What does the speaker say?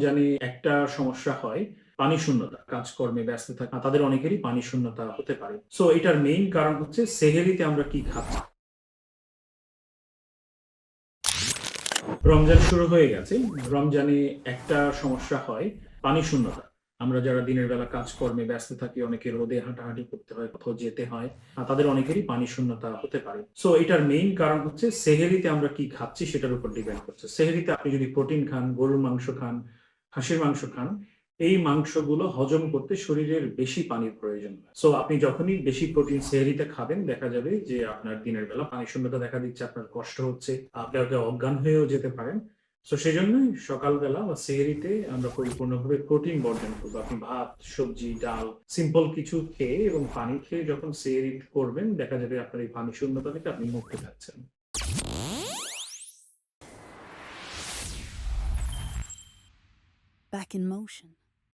রমজানে একটা সমস্যা হয়, পানি শূন্যতা, কাজকর্মে ব্যস্ত থাকা, তাদের অনেকেরই পানি শূন্যতা হতে পারে। সো এটার মেইন কারণ হচ্ছে সেহেরিতে আমরা কি খাচ্ছি? রমজান শুরু হয়ে গেছে। রমজানে একটা সমস্যা হয়, পানি শূন্যতা। আমরা যারা দিনের বেলা কাজকর্মে ব্যস্ত থাকি, অনেকে রোদে হাঁটাহাঁটি করতে হয়, কোথাও যেতে হয় তাদের অনেকেরই পানি শূন্যতা হতে পারে। সো এটার মেইন কারণ হচ্ছে সেহেরিতে আমরা কি খাচ্ছি সেটার উপর ডিপেন্ড করছে। সেহেরিতে আপনি যদি প্রোটিন খান, গরুর মাংস খান হাঁসের মাংস খান, এই মাংসগুলো হজম করতে শরীরের বেশি পানির প্রয়োজন হয়। সো আপনি যখনই বেশি প্রোটিন সেহরিতে খাবেন, দেখা যাবে যে আপনার দিনের বেলা পানি শূন্যতা দেখা দিচ্ছে, আপনার কষ্ট হচ্ছে, আপনি কাউকে অজ্ঞান হয়েও যেতে পারেন। তো সেই জন্যই সকালবেলা বা সেহরিতে আমরা পরিপূর্ণভাবে প্রোটিন বর্জন করব। আপনি ভাত, সবজি, ডাল সিম্পল কিছু খেয়ে এবং পানি খেয়ে যখন সেহরি করবেন, দেখা যাবে আপনার এই পানি শূন্যতা থেকে আপনি মুক্তি থাকছেন। Back in motion.